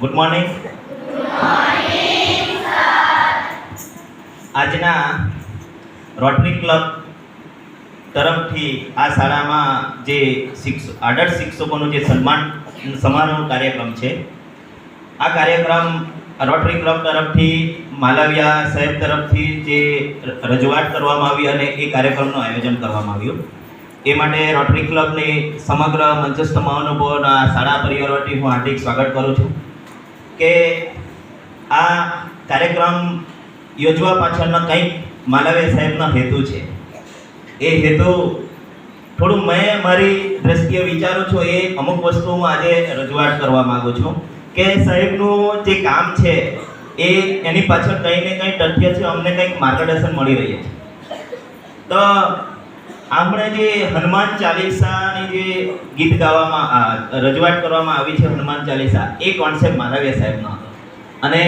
Good morning આજના rotary club તરફથી આ શાળામાં જે શિક્ષક આદર્શ શિક્ષકોનું જે સન્માન, સમારોહ કાર્યક્રમ છે, આ કાર્યક્રમ રોટરી ક્લબ તરફથી માલવિયા સાહેબ તરફથી જે રજૂઆત કરવામાં આવી અને એ કાર્યક્રમનું આયોજન કરવામાં આવ્યું. એ માટે રોટરી ક્લબની સમગ્ર મંચસ્થ મહાનુભાવોના શાળા પરિવારોથી હું હાર્દિક સ્વાગત કરું છું. કે આ કાર્યક્રમ યોજવા પાછળનો કંઈક માલવીય સાહેબનો હેતુ છે. એ હેતુ થોડું મેં મારી દ્રષ્ટિએ વિચારું છું, એ અમુક વસ્તુ હું આજે રજૂઆત કરવા માગું છું કે સાહેબનું જે કામ છે, એ એની પાછળ કંઈ ને કંઈ તથ્ય છે, અમને કંઈક માર્ગદર્શન મળી રહ્યું છે. તો આપણે જે હનુમાન ચાલીસાની જે ગીત ગાવામાં રજૂઆત કરવામાં આવી છે હનુમાન ચાલીસા, એ કોન્સેપ્ટ માધવ્ય સાહેબનો હતો. અને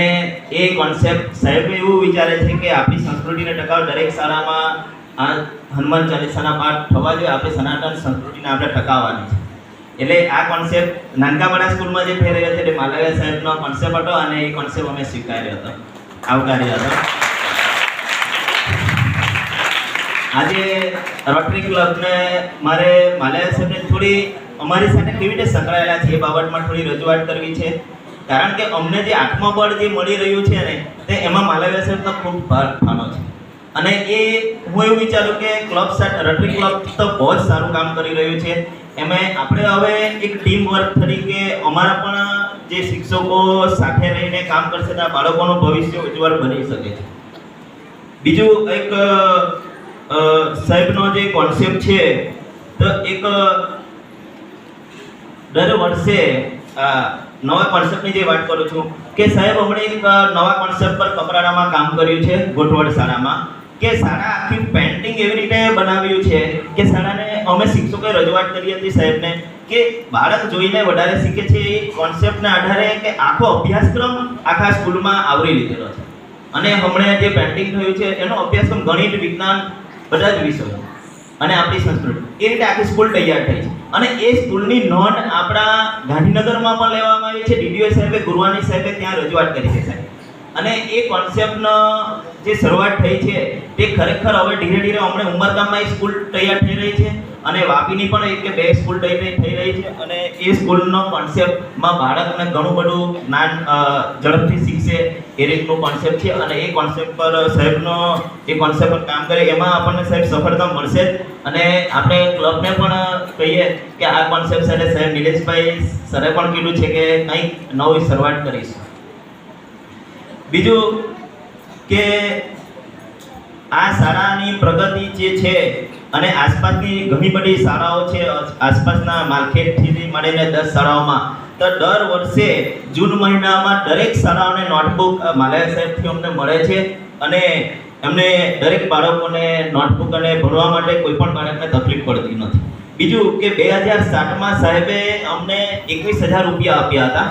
એ કોન્સેપ્ટ સાહેબ એવું વિચારે છે કે આપણી સંસ્કૃતિને ટકાવ દરેક શાળામાં આ હનુમાન ચાલીસાના પાઠ થવા જોઈએ, આપણી સનાતન સંસ્કૃતિને આપણે ટકાવવાની છે. એટલે આ કોન્સેપ્ટ નાનકાવાડા સ્કૂલમાં જે થઈ રહ્યો છે તે માલવીય સાહેબનો કોન્સેપ્ટ હતો અને એ કોન્સેપ્ટ અમે સ્વીકાર્યો હતો, આવકાર્યો હતો. આજે રોટરી ક્લબને મારે માલયા સાહેબને થોડી અમારી સાથે કેવી રીતે સંકળાયેલા છે એ બાબતમાં થોડી રજૂઆત કરવી છે. કારણ કે અમને જે આત્મબળ જે મળી રહ્યું છે ને, તે એમાં માલવ્ય સાહેબનો ખૂબ ભાગ ફાળો છે. અને એ હું એવું વિચારું કે ક્લબ સાથે રોટરી ક્લબ તો બહુ જ સારું કામ કરી રહ્યું છે. એમાં આપણે હવે એક ટીમ વર્ક તરીકે અમારા પણ જે શિક્ષકો સાથે રહીને કામ કરશે, તો બાળકોનું ભવિષ્ય ઉજ્જવળ બની શકે છે. બીજું એક સાહેબનો જે કોન્સેપ્ટ છે, તો એક દર વર્ષે નવા કોન્સેપ્ટની જે વાત કરું છું, કે સાહેબ હમણાં એક નવા કોન્સેપ્ટ પર કપરાડામાં કામ કર્યું છે ગોઠવડ શાળામાં, કે શાળા આખી પેન્ટિંગ એવી રીતે બનાવ્યું છે, કે શાળાને અમે શિક્ષકોએ રજૂઆત કરી હતી સાહેબને, કે બાળક જોઈને વધારે શીખે છે એ કોન્સેપ્ટના આધારે કે આખો અભ્યાસક્રમ આખા સ્કૂલમાં આવરી લીધેલો છે. અને હમણાં જે પેન્ટિંગ થયું છે, એનો અભ્યાસક્રમ ગણિત, વિજ્ઞાન બધા જ વિષયો. અને આપણી સંસ્કૃતિ. એ રીતે આખી સ્કૂલ તૈયાર થઈ છે. અને એ સ્કૂલની નોંધ આપણા ગાંધીનગરમાં પણ લેવામાં આવી છે. ડીડીઓ સાહેબે ગુરવાની સાહેબે ત્યાં રજૂઆત કરી છે સાહેબ. અને એ કોન્સેપ્ટનો જે શરૂઆત થઈ છે, તે ખરેખર હવે ધીરે ધીરે હમણાં ઉમરગામમાં એ સ્કૂલ તૈયાર થઈ રહી છે. અને વાપીની પણ એક બે સ્કૂલ તૈયાર થઈ રહી છે અને એ સ્કૂલનો કોન્સેપ્ટમાં બાળકને ઘણું બધું જ્ઞાન ઝડપથી શીખશે એ રીતનું કોન્સેપ્ટ છે અને એ કોન્સેપ્ટ પર સાહેબનો, એ કોન્સેપ્ટ પર કામ કરે એમાં આપણને સાહેબ સફળતા મળશે અને આપણે ક્લબને પણ કહીએ કે આ કોન્સેપ્ટ સાથે સાહેબ નિલેશભાઈ સરે પણ કીધું છે કે કંઈક નવી શરૂઆત કરીશું. બીજું કે આ શાળાની પ્રગતિ જે છે અને આસપાસની ઘણી બધી શાળાઓ છે, આસપાસના માર્કેટથી મળીને દસ શાળાઓમાં. તો દર વર્ષે જૂન મહિનામાં દરેક શાળાઓને નોટબુક માલયા સાહેબથી અમને મળે છે અને એમને દરેક બાળકોને નોટબુક અને ભણવા માટે કોઈ પણ બાળકને તકલીફ પડતી નથી. બીજું કે બે હજાર સાતમાં સાહેબે અમને એકવીસ હજાર રૂપિયા આપ્યા હતા.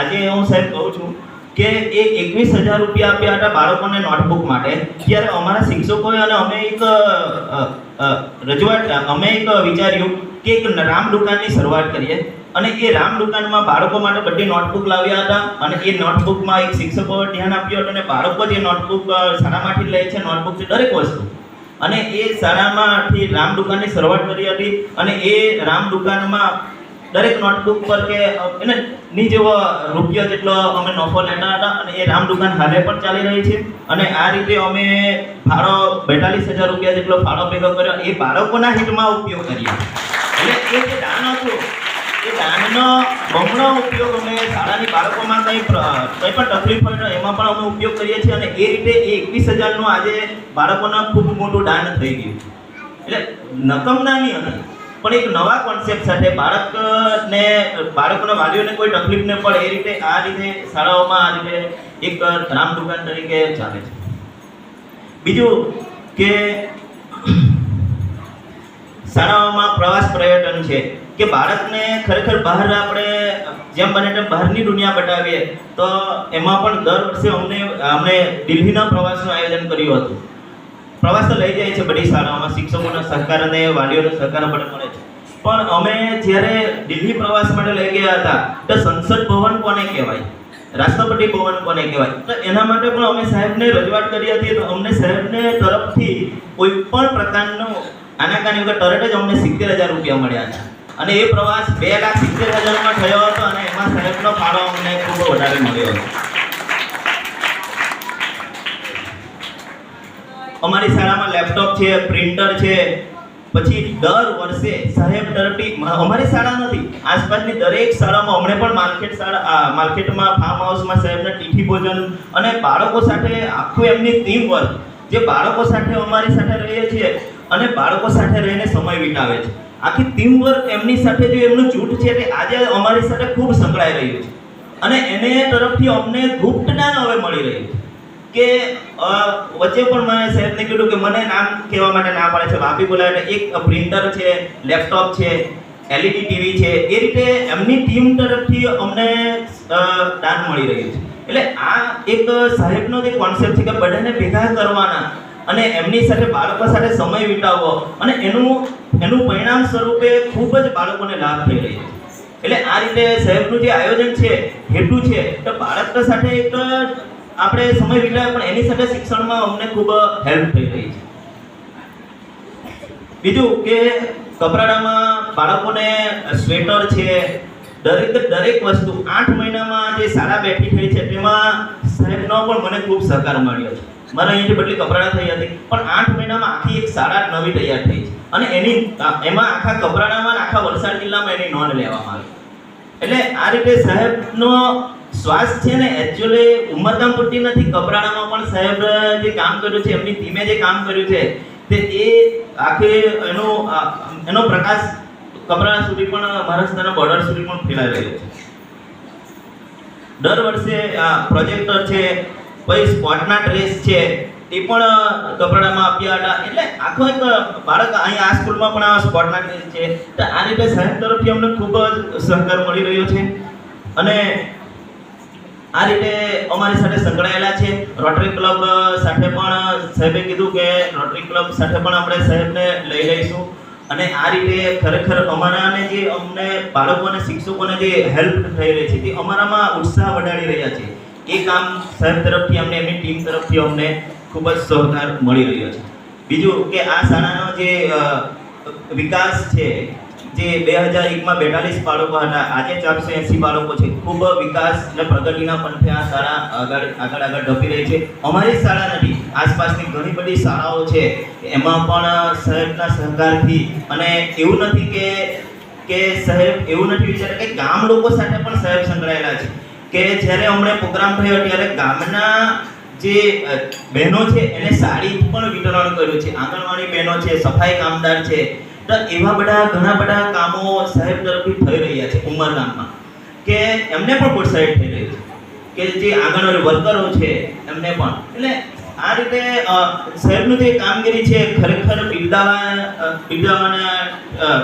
આજે હું સાહેબ કહું છું કે એ એકવીસ હજાર રૂપિયા આપ્યા હતા બાળકોને નોટબુક માટે. ત્યારે અમારા શિક્ષકોએ અને અમે એક રજૂઆત, અમે એક વિચાર્યું કે એક રામ દુકાનની શરૂઆત કરીએ. અને એ રામ દુકાનમાં બાળકો માટે બધી નોટબુક લાવ્યા હતા. અને એ નોટબુકમાં એક શિક્ષકો ધ્યાન આપ્યું હતું અને બાળકો જે નોટબુક શાળામાંથી લે છે નોટબુક છે, દરેક વસ્તુ. અને એ શાળામાંથી રામ દુકાનની શરૂઆત કરી હતી. અને એ રામ દુકાનમાં દરેક નોટબુક પર કે એને ની જેવો રૂપિયા જેટલો અમે નફો લેતા હતા અને એ રામ દુકાન હાલે પણ ચાલી રહી છે. અને આ રીતે અમે ફાળો બેતાલીસ હજાર રૂપિયા જેટલો ફાળો ભેગો કર્યો. એ બાળકોના હિતમાં ઉપયોગ કરીએ. એટલે એ જે દાન હતું, એ દાનનો બમણો ઉપયોગ અમે શાળાની બાળકોમાં કંઈ કંઈ પણ તકલીફ હોય એમાં પણ અમે ઉપયોગ કરીએ છીએ. અને એ રીતે એ એકવીસ હજારનું આજે બાળકોના ખૂબ મોટું દાન થઈ ગયું. એટલે નકમ નાની હતી પણ એક નવા કોન્સેપ્ટ સાથે બાળકને, બાળકોના વાલીઓને કોઈ તકલીફ ન પડે, એ રીતે આ રીતે શાળાઓમાં આ રીતે એક રામ દુકાન તરીકે ચાલે છે. બીજું કે શાળાઓમાં પ્રવાસ પર્યટન છે, કે બાળકને ખરેખર બહાર આપણે જેમ બને તેમ બહારની દુનિયા બતાવીએ, તો એમાં પણ દર વર્ષે અમને અમને દિલ્હીના પ્રવાસનું આયોજન કર્યું હતું. પ્રવાસ તો લઈ જાય છે બધી શાળાઓમાં, શિક્ષકોના સહકાર અને વાલીઓનો સહકાર પણ મળે છે. પણ અમે જ્યારે દિલ્હી પ્રવાસ માટે લઈ ગયા હતા, તો સંસદ ભવન કોને કહેવાય? રાષ્ટ્રપતિ ભવન કોને કહેવાય? તો એના માટે પણ અમે સાહેબને રજૂઆત કરી હતી, તો અમને સાહેબને તરફથી કોઈ પણ પ્રકારનો આનાકાની વગર તરત જ અમને સિત્તેર હજાર રૂપિયા મળ્યા હતા. અને એ પ્રવાસ બે લાખ સિત્તેર હજારમાં થયો હતો અને એમાં સાહેબનો ફાળો અમને ખૂબ વધારે મળ્યો હતો. અમારી શાળામાં લેપટોપ છે, પ્રિન્ટર છે પછી દર વર્ષે સાહેબ તરફથી અમારી શાળા નથી, આસપાસની દરેક શાળામાં અમને પણ માર્કેટ શાળા માર્કેટમાં ફાર્મ હાઉસમાં સાહેબને તિથિ ભોજન અને બાળકો સાથે આખું એમની ટીમ વર્ક જે બાળકો સાથે અમારી સાથે રહીએ છીએ અને બાળકો સાથે રહીને સમય વિતાવે છે. આખી ટીમ વર્ક એમની સાથે જે એમનું જૂઠ છે તે આજે અમારી સાથે ખૂબ સંકળાઈ રહ્યું છે. અને એને તરફથી અમને ગુપ્ત જ્ઞાન હવે મળી રહ્યું છે. કે વચ્ચે પણ મને સાહેબને કીધું કે મને નામ કહેવા માટે ના પાડે છે. વાપી બોલાવે એક પ્રિન્ટર છે લેપટોપ છે એલઈડી ટીવી છે. એ રીતે એમની ટીમ તરફથી અમને દાન મળી રહ્યું છે. એટલે આ એક સાહેબનો જે કોન્સેપ્ટ છે કે બધાને ભેગા કરવાના અને એમની સાથે બાળકો સાથે સમય વિતાવવો અને એનું એનું પરિણામ સ્વરૂપે ખૂબ જ બાળકોને લાભ થઈ રહ્યો છે. એટલે આ રીતે સાહેબનું જે આયોજન છે, હેતુ છે, તો બાળક સાથે એક આપણે સમય વિતાવે પણ એની સાથે શિક્ષણમાં અમને ખૂબ હેલ્પ થઈ રહી છે. બીજું કે કપરાડામાં બાળકોને સ્વેટર છે, દરેક દરેક વસ્તુ આઠ મહિનામાં જે શાળા બેઠી થઈ છે, તેમાં સાહેબનો પણ મને ખૂબ સહકાર મળ્યો છે. મારે અહીંયાથી બદલી કપરાડા થઈ હતી, પણ આઠ મહિનામાં આખી એક શાળા નવી તૈયાર થઈ છે. અને એની, એમાં આખા કપરાડામાં આખા વલસાડ જિલ્લામાં એની નોંધ લેવામાં આવી. એટલે આ રીતે સાહેબનો શ્વાસ છે ને એકચ્યુઅલી ઉમરગામ પૂરતી નથી કપરાણામાં પણ સાહેબ જે કામ કર્યું છે, એમની ટીમે જે કામ કર્યું છે, તે એ આખે એનો એનો પ્રકાશ કપરાણા સુધી પણ મહારાષ્ટ્રના બોર્ડર સુધી પણ ફેલાઈ રહ્યો છે. દર વર્ષે પ્રોજેક્ટર છે, પછી સ્પોર્ટના ડ્રેસ છે, એ પણ કપડામાં આપ્યા હતા. એટલે આખો એક બાળક અહીંયા આ સ્કૂલમાં પણ આ સ્પોર્ટના ડ્રેસ છે. તો આ રીતે સાહેબ તરફથી અમને ખૂબ જ સહકાર મળી રહ્યો છે. અને આ રીતે અમારી સાથે સંકળાયેલા છે. રોટરી ક્લબ સાથે પણ સાહેબે કીધું કે રોટરી ક્લબ સાથે પણ આપણે સાહેબને લઈ લઈશું. અને આ રીતે ખરેખર અમારાને જે અમને બાળકોને શિક્ષકોને જે હેલ્પ થઈ રહી છે તે અમારામાં ઉત્સાહ વધારી રહ્યા છે. એ કામ સાહેબ તરફથી અમને, એમની ટીમ તરફથી અમને ખૂબ જ સહકાર મળી રહ્યો છે. બીજું કે આ શાળાનો જે વિકાસ છે જે બે હજાર એકમાં બેતાલીસ બાળકો હતા. આજે ચારસો એંસી બાળકો છે. ખૂબ વિકાસ અને પ્રગતિના પંથે આ શાળા આગળ આગળ આગળ ધપી રહી છે. અમારી શાળા નથી. આસપાસની ઘણી બધી શાળાઓ છે. એમાં પણ સાહેબના સહકારથી અને એવું નથી કે કે સાહેબ એવું નથી વિચારે કે ગામ લોકો સાથે પણ સાહેબ સંકળાયેલા છે. કે જ્યારે હમણે પ્રોગ્રામ થયો ત્યારે ગામના જે બહેનો છે એને સાડી પણ વિતરણ કર્યું છે. આંગણવાડી બહેનો છે, સફાઈ કામદાર છે. તો એવા બધા, ઘણા બધા કામો સાહેબ તરફથી થઈ રહ્યા છે ઉમરગામમાં કે એમને પણ પ્રોત્સાહિત થઈ રહ્યું છે. કે જે આંગણવાડી વર્કરો છે, એમને પણ. એટલે આ રીતે સાહેબનું જે કામગીરી છે, ખરેખર બિરદાવા બિરદાવાના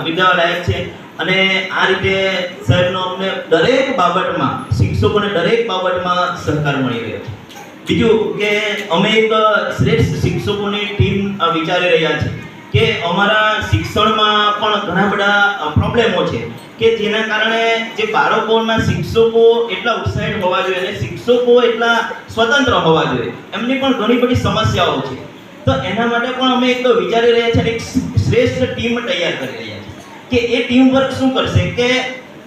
બિરદાવા લાયક છે. અને આ રીતે સાહેબનો અમને દરેક બાબતમાં, શિક્ષકોને દરેક બાબતમાં સહકાર મળી રહ્યો છે. બીજું કે અમે એક શ્રેષ્ઠ શિક્ષકોની ટીમ વિચારી રહ્યા છીએ. કે અમારા શિક્ષણમાં પણ ઘણા બધા પ્રોબ્લેમો છે કે જેના કારણે જે બાળકોના શિક્ષકો એટલા ઉત્સાહિત હોવા જોઈએ અને શિક્ષકો એટલા સ્વતંત્ર હોવા જોઈએ. એમની પણ ઘણી બધી સમસ્યાઓ છે. તો એના માટે પણ અમે એક વિચારી રહ્યા છીએ એક શ્રેષ્ઠ ટીમ તૈયાર કરી રહ્યા છીએ કે એ ટીમ વર્ક શું કરશે? કે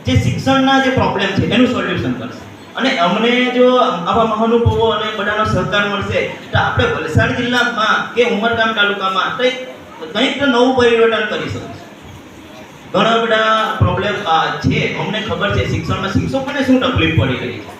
જે શિક્ષણના જે પ્રોબ્લેમ છે એનું સોલ્યુશન કરશે. અને અમને જો આવા મહાનુભાવો અને બધાનો સહકાર મળશે, તો આપણે વલસાડ જિલ્લામાં કે ઉમરગામ તાલુકામાં કંઈક કંઈક નવું પરિવર્તન કરી શકું ઘણા બધા પ્રોબ્લેમ છે. અમને ખબર છે, શિક્ષણમાં શિક્ષકોને શું તકલીફ પડી રહી છે?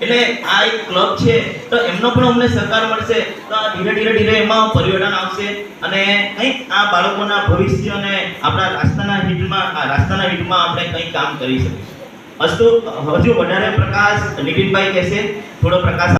એટલે આ એક ક્લબ છે, તો એમનો પણ અમને સહકાર મળશે. તો આ ધીરે ધીરે ધીરે એમાં પરિવર્તન આવશે. અને કંઈક આ બાળકોના ભવિષ્ય અને આપણા રાસ્તાના હિતમાં, આ રાસ્તાના હિતમાં આપણે કંઈક કામ કરી શકીશું. અસ્તુ, હજુ વધારે પ્રકાશ નીતિનભાઈ કહેશે. થોડો પ્રકાશ